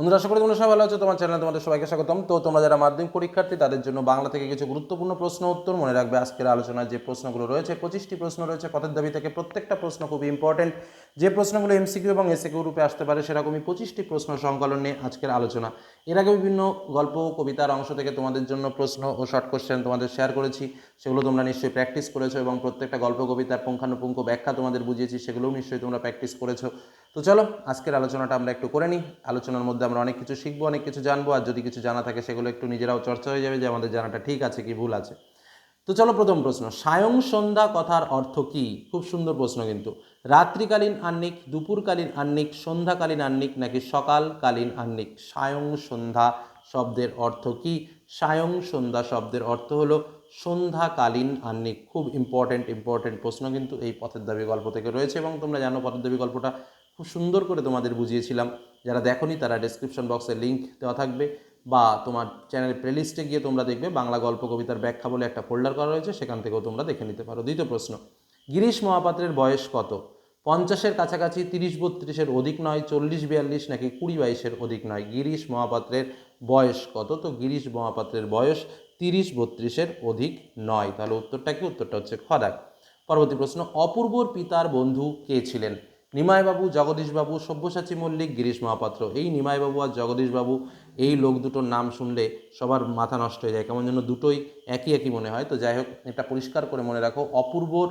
বন্ধুরা, আশা করি তোমরা সবাই ভালো আছো। তোমার চ্যানেলে তোমাদের সবাইকে স্বাগতম। তো তোমরা যারা মাধ্যমিক পরীক্ষার্থী, তাদের জন্য বাংলা থেকে কিছু গুরুত্বপূর্ণ প্রশ্ন উত্তর মনে রাখবে। আজকের আলোচনায় যে প্রশ্নগুলো রয়েছে, পঁচিশটি প্রশ্ন রয়েছে। পথের দাবি থেকে প্রত্যেকটা প্রশ্ন খুব ইম্পর্টেন্ট যে প্রশ্নগুলো এমসিকিউ এবং এসএকিউ রূপে আসতে পারে, সেরকমই পঁচিশটি প্রশ্ন সংকলন নিয়ে আজকের আলোচনা। এর আগে বিভিন্ন গল্প, কবিতার অংশ থেকে তোমাদের জন্য প্রশ্ন ও শর্ট কোশ্চেন তোমাদের শেয়ার করেছি। সেগুলো তোমরা নিশ্চয়ই প্র্যাকটিস করেছ এবং প্রত্যেকটা গল্প, কবিতার পুঙ্খানুপুঙ্খ ব্যাখ্যা তোমাদের বুঝিয়েছি, সেগুলোও নিশ্চয়ই তোমরা প্র্যাকটিস করেছ। তো চলো, আজকের আলোচনাটা আমরা একটু করে নিই। আলোচনার মধ্যে আমরা অনেক কিছু শিখব, অনেক কিছু জানব, আর যদি কিছু জানা থাকে, সেগুলো একটু নিজেরাও চর্চা হয়ে যাবে যে আমাদের জানাটা ঠিক আছে কি ভুল আছে। তো চলো প্রথম প্রশ্ন। সায়ং সন্ধ্যা কথার অর্থ কি? খুব সুন্দর প্রশ্ন কিন্তু। রাত্রিকালীন আহ্নিক, দুপুরকালীন আহ্নিক, সন্ধ্যাকালীন আহ্নিক নাকি সকালকালীন আহ্নিক? সায়ং সন্ধ্যা শব্দের অর্থ কি? সায়ং সন্ধ্যা শব্দের অর্থ হলো সন্ধ্যাকালীন আহ্নিক। খুব ইম্পর্টেন্ট ইম্পর্টেন্ট প্রশ্ন কিন্তু এই পথের দাবি গল্প থেকে রয়েছে এবং তোমরা জানো পথের দাবি গল্পটা খুব সুন্দর করে তোমাদের বুঝিয়েছিলাম। যারা দেখোনি তারা ডেসক্রিপশন বক্সে লিঙ্ক দেওয়া থাকবে। বা তোমার চ্যানেল প্লেলিস্টে গিয়ে তোমরা দেখবে বাংলা গল্প কবিতার ব্যাখ্যা বলে একটা ফোল্ডার করা রয়েছে, সেখান থেকেও তোমরা দেখে নিতে পারো। দ্বিতীয় প্রশ্ন, গিরিশ মহাপাত্রের বয়স কত? পঞ্চাশের কাছাকাছি, তিরিশ বত্রিশের অধিক নয়, চল্লিশ বিয়াল্লিশ নাকি কুড়ি বাইশের অধিক নয়? গিরিশ মহাপাত্রের বয়স কত? তো গিরিশ মহাপাত্রের বয়স তিরিশ বত্রিশের অধিক নয়। তাহলে উত্তরটা কি? উত্তরটা হচ্ছে খদাক পরবর্তী প্রশ্ন, অপূর্বর পিতার বন্ধু কে ছিলেন? নিমাইবাবু, জগদীশবাবু, সব্যসাচী মল্লিক, গিরিশ মহাপাত্র। এই নিমাইবাবু আর জগদীশবাবু এই লোক দুটোর নাম শুনলে সবার মাথা নষ্ট হয়ে যায়। কেমন যেন দুটোই একই একই মনে হয়। তো যাই হোক, এটা পরিষ্কার করে মনে রাখো, অপূর্বর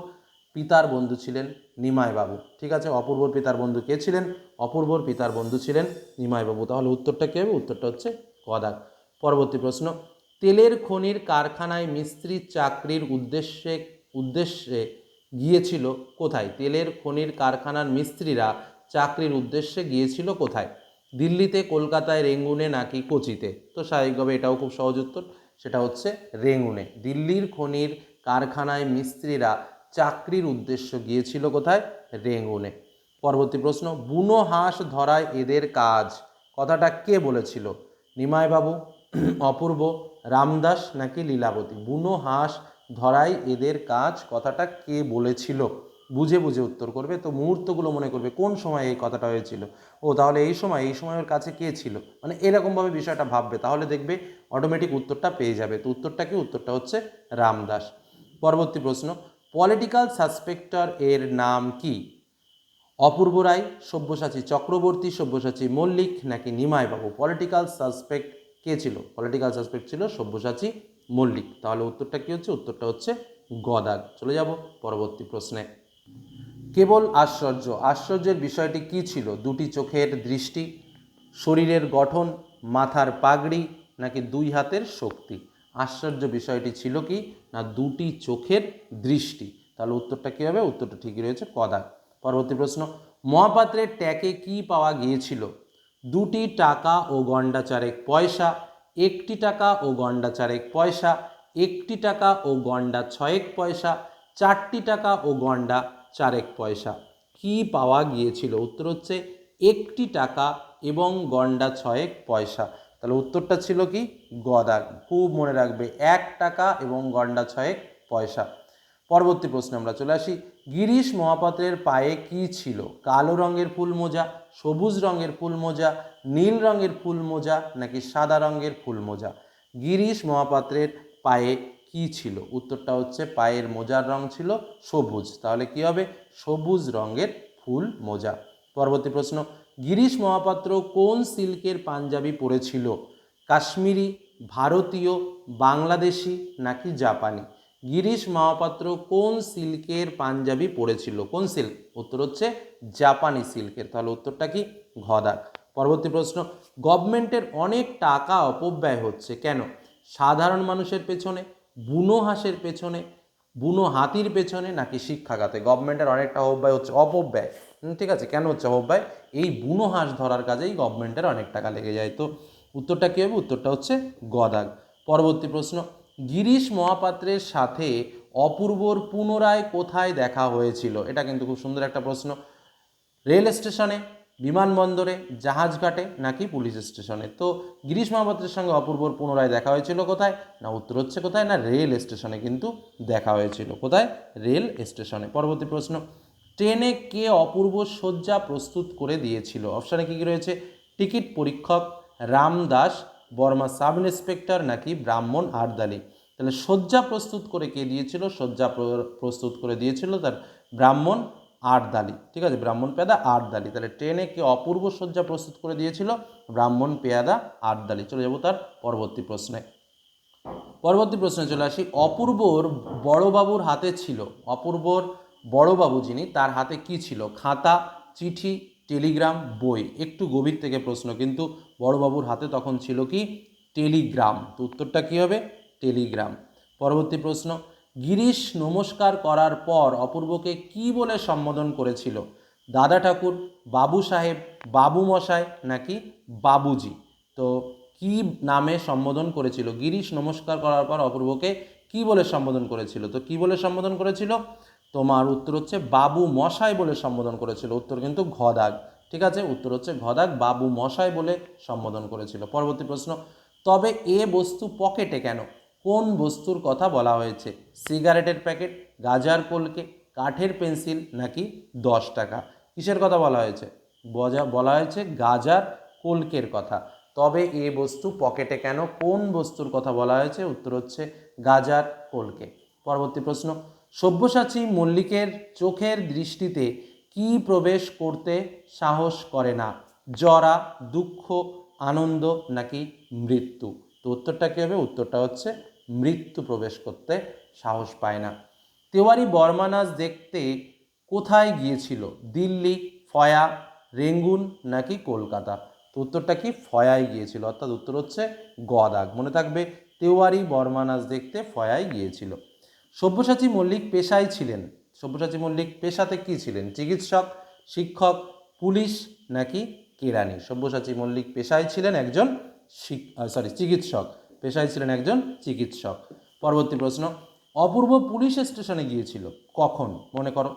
পিতার বন্ধু ছিলেন নিমাইবাবু। ঠিক আছে? অপূর্বর পিতার বন্ধু কে ছিলেন? অপূর্বর পিতার বন্ধু ছিলেন নিমাইবাবু। তাহলে উত্তরটা কী হবে? উত্তরটা হচ্ছে কদাক। পরবর্তী প্রশ্ন, তেলের খনির কারখানায় মিস্ত্রির চাকরির উদ্দেশ্যে উদ্দেশ্যে গিয়েছিল কোথায়? তেলের খনির কারখানার মিস্ত্রিরা চাকরির উদ্দেশ্যে গিয়েছিল কোথায়? দিল্লিতে, কলকাতায়, রেঙ্গুনে নাকি কোচিতে? তো স্বাভাবিকভাবে এটাও খুব সহজ উত্তর, সেটা হচ্ছে রেঙ্গুনে। দিল্লির খনির কারখানায় মিস্ত্রিরা চাকরির উদ্দেশ্য গিয়েছিল কোথায়? রেঙ্গুনে। পরবর্তী প্রশ্ন, বুনো হাঁস ধরায় এদের কাজ? কথাটা কে বলেছিল? নিমাইবাবু, অপূর্ব, রামদাস নাকি লীলাবতী? বুনো হাঁস ধরাই এদের কাজ, কথাটা কে বলেছিল? বুঝে বুঝে উত্তর করবে। তো মুহূর্তগুলো মনে করবে, কোন সময় এই কথাটা হয়েছিল? ও তাহলে এই সময় এই সময় ওর কাছে কে ছিল? মানে এরকমভাবে বিষয়টা ভাববে। তাহলে দেখবে অটোমেটিক উত্তরটা পেয়ে যাবে। তো উত্তরটা কি? উত্তরটা হচ্ছে রামদাস। পরবর্তী প্রশ্ন পলিটিক্যাল সাসপেক্টর এর নাম কি? অপূর্ব রায়, সব্যসাচী চক্রবর্তী, সব্যসাচী মল্লিক নাকি নিমাইবাবু? পলিটিক্যাল সাসপেক্ট কে ছিল? পলিটিক্যাল সাসপেক্ট ছিল সব্যসাচী মল্লিক। তাহলে উত্তরটা কী হচ্ছে? উত্তরটা হচ্ছে গদাগ চলে যাব পরবর্তী প্রশ্নে। কেবল আশ্চর্য। আশ্চর্যের বিষয়টি কি ছিল? দুটি চোখের দৃষ্টি, শরীরের গঠন, মাথার পাগড়ি, নাকি দুই হাতের শক্তি? আশ্চর্য বিষয়টি ছিল কি? না, দুটি চোখের দৃষ্টি। তাহলে উত্তরটা কী হবে? উত্তরটা ঠিকই রয়েছে কদাক পরবর্তী প্রশ্ন, মহাপাত্রের ট্যাকে কি পাওয়া গিয়েছিল? দুটি টাকা ও গন্ডা চারেক পয়সা একটি টাকা ও গন্ডা চারেক পয়সা, একটি টাকা ও গন্ডা ছয়েক পয়সা, চারটি টাকা ও গন্ডা চারেক পয়সা। কি পাওয়া গিয়েছিল? উত্তর হচ্ছে একটি টাকা এবং গন্ডা ছয়েক পয়সা। তাহলে উত্তরটা ছিল কি? গদাগ খুব মনে রাখবে, এক টাকা এবং গন্ডা ছয়েক পয়সা। পরবর্তী প্রশ্নে আমরা চলে আসি। গিরিশ মহাপাত্রের পায়ে কি ছিল? কালো রঙের ফুল মোজা, সবুজ রঙের ফুল মোজা, নীল রঙের ফুল মোজা নাকি সাদা রঙের ফুল মোজা? গিরিশ মহাপাত্রের পায়ে কি ছিল? উত্তরটা হচ্ছে পায়ের মোজার রং ছিল সবুজ। তাহলে কি হবে? সবুজ রঙের ফুল মোজা। পরবর্তী প্রশ্ন, গিরিশ মহাপাত্র কোন সিল্কের পাঞ্জাবি পরেছিল? কাশ্মীরি, ভারতীয়, বাংলাদেশি নাকি জাপানি? গিরিশ মহাপাত্র কোন সিল্কের পাঞ্জাবি পরেছিল কোন সিল্ক? উত্তর হচ্ছে জাপানি সিল্কের। তাহলে উত্তরটা কি? ঘদাক। পরবর্তী প্রশ্ন, গভর্নমেন্টের অনেক টাকা অপব্যয় হচ্ছে কেন? সাধারণ মানুষের পেছনে, বুনো হাঁসের পেছনে, বুনো হাতির পেছনে নাকি শিক্ষাখাতে? গভর্নমেন্টের অনেকটা অপব্যয় হচ্ছে, অপব্যয়। ঠিক আছে, কেন হচ্ছে অপব্যয়? এই বুনো হাঁস ধরার কাজেই গভর্নমেন্টের অনেক টাকা লেগে যায়। তো উত্তরটা কী হবে? উত্তরটা হচ্ছে গদাগ পরবর্তী প্রশ্ন গিরিশ মহাপাত্রের সাথে অপূর্বর পুনরায় কোথায় দেখা হয়েছিল? এটা কিন্তু খুব সুন্দর একটা প্রশ্ন। রেল স্টেশনে, বিমানবন্দরে জাহাজঘাটে নাকি পুলিশ স্টেশনে? তো গিরিশ মহাপাত্রের সঙ্গে অপূর্বর পুনরায় দেখা হয়েছিল কোথায়? না উত্তর হচ্ছে কোথায়? না রেল স্টেশনে কিন্তু দেখা হয়েছিল। কোথায়? রেল স্টেশনে। পরবর্তী প্রশ্ন। ট্রেনে কে অপূর্ব শয্যা প্রস্তুত করে দিয়েছিল? অপশানে কী কী রয়েছে? টিকিট পরীক্ষক রামদাস বর্মা সাব ইন্সপেক্টর নাকি ব্রাহ্মণ আরদালি? তাহলে শয্যা প্রস্তুত করে কে দিয়েছিল? শয্যা প্র- প্রস্তুত করে দিয়েছিল তার ব্রাহ্মণ আরদালি। ঠিক আছে? ব্রাহ্মণ পেয়াদা আরদালি। তাহলে ট্রেনে কে অপূর্ব শয্যা প্রস্তুত করে দিয়েছিল? ব্রাহ্মণ পেয়াদা আরদালি। চলে যাব তার পরবর্তী প্রশ্নে। পরবর্তী প্রশ্নে চলে আসি। অপূর্বর বড়বাবুর হাতে ছিল। অপূর্বর বড়বাবু যিনি, তার হাতে কি ছিল? খাতা, চিঠি টেলিগ্রাম বই? একটু গভীর থেকে প্রশ্ন, কিন্তু বড়বাবুর হাতে তখন ছিল কি? টেলিগ্রাম। তো উত্তরটা কী হবে? টেলিগ্রাম। পরবর্তী প্রশ্ন, গিরিশ নমস্কার করার পর অপূর্বকে কি বলে সম্বোধন করেছিল? দাদা ঠাকুর, বাবু সাহেব, বাবু মশাই, নাকি বাবুজি? তো কি নামে সম্বোধন করেছিল? গিরিশ নমস্কার করার পর অপূর্বকে কি বলে সম্বোধন করেছিল? তো কি বলে সম্বোধন করেছিল? তোমার উত্তর হচ্ছে বাবু মশাই বলে সম্বোধন করেছিল। উত্তর কিন্তু ঘদাগ। ঠিক আছে? উত্তর হচ্ছে ঘদাগ, বাবু মশাই বলে সম্বোধন করেছিল। পরবর্তী প্রশ্ন, তবে এ বস্তু পকেটে কেন? কোন বস্তুর কথা বলা হয়েছে? সিগারেটের প্যাকেট, গাজার কলকে, কাঠের পেন্সিল নাকি দশ টাকা? কিসের কথা বলা হয়েছে? বজা, বলা হয়েছে গাজার কলকের কথা। তবে এ বস্তু পকেটে কেন? কোন বস্তুর কথা বলা হয়েছে? উত্তর হচ্ছে গাজার কলকে। পরবর্তী প্রশ্ন সব্যসাচী মল্লিকের চোখের দৃষ্টিতে কি প্রবেশ করতে সাহস করে না? জরা, দুঃখ, আনন্দ নাকি মৃত্যু? তো উত্তরটা কী হবে? উত্তরটা হচ্ছে মৃত্যু প্রবেশ করতে সাহস পায় না। তেওয়ারি বর্মানাজ দেখতে কোথায় গিয়েছিল? দিল্লি, ফয়া, রেঙ্গুন নাকি কলকাতা? তো উত্তরটা কি? ফয়ায় গিয়েছিল। অর্থাৎ উত্তর হচ্ছে গদাগ। মনে থাকবে, তেওয়ারি বর্মানাজ দেখতে ফয়ায় গিয়েছিল। সব্যসাচী মল্লিক পেশায় ছিলেন। সব্যসাচী মল্লিক পেশাতে কি ছিলেন? চিকিৎসক, শিক্ষক, পুলিশ নাকি কেরানি সব্যসাচী মল্লিক পেশায় ছিলেন একজন সরি চিকিৎসক। পেশায় ছিলেন একজন চিকিৎসক। পরবর্তী প্রশ্ন, অপূর্ব পুলিশ স্টেশনে গিয়েছিল? কখন? মনে করো,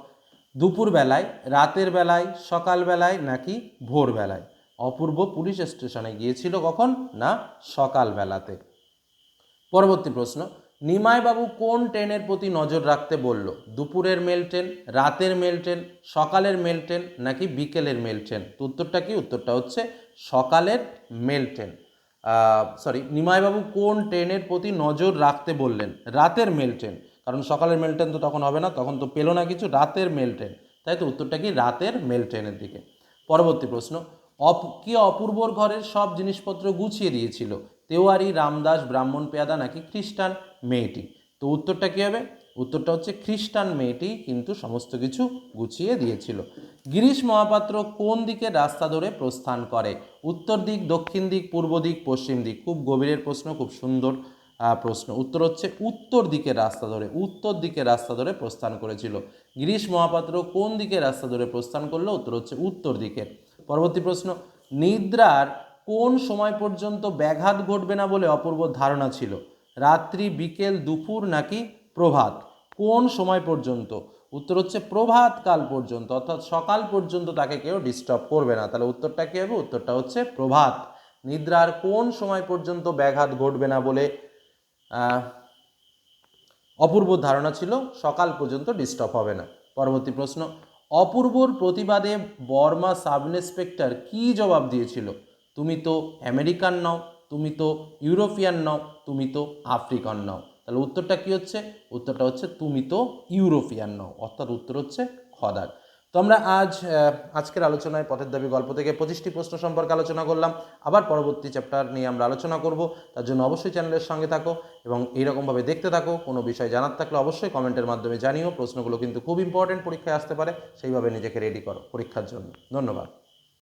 দুপুর বেলায়, রাতের বেলায় সকালবেলায় নাকি ভোরবেলায় অপূর্ব পুলিশ স্টেশনে গিয়েছিল কখন? না সকালবেলাতে পরবর্তী প্রশ্ন নিমাইবাবু কোন ট্রেনের প্রতি নজর রাখতে বলল? দুপুরের মেল ট্রেন, রাতের মেল ট্রেন, সকালের মেল ট্রেন নাকি বিকেলের মেল ট্রেন? তো উত্তরটা কি? উত্তরটা হচ্ছে সকালের মেল ট্রেন। সরি নিমাইবাবু কোন ট্রেনের প্রতি নজর রাখতে বললেন? রাতের মেল ট্রেন। কারণ সকালের মেল ট্রেন তো তখন হবে না, তখন তো পেল না কিছু, রাতের মেল ট্রেন। তাই তো উত্তরটা কি? রাতের মেল ট্রেনের দিকে। পরবর্তী প্রশ্ন, অপ, কি অপূর্বর ঘরের সব জিনিসপত্র গুছিয়ে দিয়েছিল? তেওয়ারি, রামদাস, ব্রাহ্মণ পেয়াদা নাকি খ্রিস্টান মেয়েটি? তো উত্তরটা কী হবে? উত্তরটা হচ্ছে খ্রিস্টান মেয়েটি কিন্তু সমস্ত কিছু গুছিয়ে দিয়েছিল। গিরিশ মহাপাত্র কোন দিকে রাস্তা ধরে প্রস্থান করে? উত্তর দিক, দক্ষিণ দিক, পূর্ব দিক, পশ্চিম দিক? খুব গভীরের প্রশ্ন, খুব সুন্দর প্রশ্ন। উত্তর হচ্ছে উত্তর দিকের রাস্তা ধরে, উত্তর দিকের রাস্তা ধরে প্রস্থান করেছিল। গিরিশ মহাপাত্র কোন দিকে রাস্তা ধরে প্রস্থান করল? উত্তর হচ্ছে উত্তর দিকের পরবর্তী প্রশ্ন, নিদ্রার কোন সময় পর্যন্ত ব্যাঘাত ঘটবে না বলে অপূর্ব ধারণা ছিল? রাত্রি, বিকেল, দুপুর নাকি প্রভাত? কোন সময় পর্যন্ত? উত্তর হচ্ছে প্রভাত কাল পর্যন্ত, অর্থাৎ সকাল পর্যন্ত তাকে কেউ ডিস্টার্ব করবে না। তাহলে উত্তরটা কী হবে? উত্তরটা হচ্ছে প্রভাত। নিদ্রার কোন সময় পর্যন্ত ব্যাঘাত ঘটবে না বলে অপূর্ব ধারণা ছিল, সকাল পর্যন্ত ডিস্টার্ব হবে না। পরবর্তী প্রশ্ন, অপূর্বর প্রতিবাদে বর্মা সাব ইন্সপেক্টর কী জবাব দিয়েছিল? তুমি তো আমেরিকান নও, তুমি তো ইউরোপিয়ান নও, তুমি তো আফ্রিকান নও। তাহলে উত্তরটা কি হচ্ছে? উত্তরটা হচ্ছে তুমি তো ইউরোপিয়ান নও, অর্থাৎ উত্তর হচ্ছে খদার তো আমরা আজ আজকের আলোচনায় পথের দাবি গল্প থেকে পঁচিশটি প্রশ্ন সম্পর্কে আলোচনা করলাম। আবার পরবর্তী চ্যাপ্টার নিয়ে আমরা আলোচনা করব। তার জন্য অবশ্যই চ্যানেলের সঙ্গে থাকো এবং এইরকমভাবে দেখতে থাকো। কোনো বিষয় জানার থাকলে অবশ্যই কমেন্টের মাধ্যমে জানিও। প্রশ্নগুলো কিন্তু খুব ইম্পর্টেন্ট পরীক্ষায় আসতে পারে। সেইভাবে নিজেকে রেডি করো পরীক্ষার জন্য। ধন্যবাদ।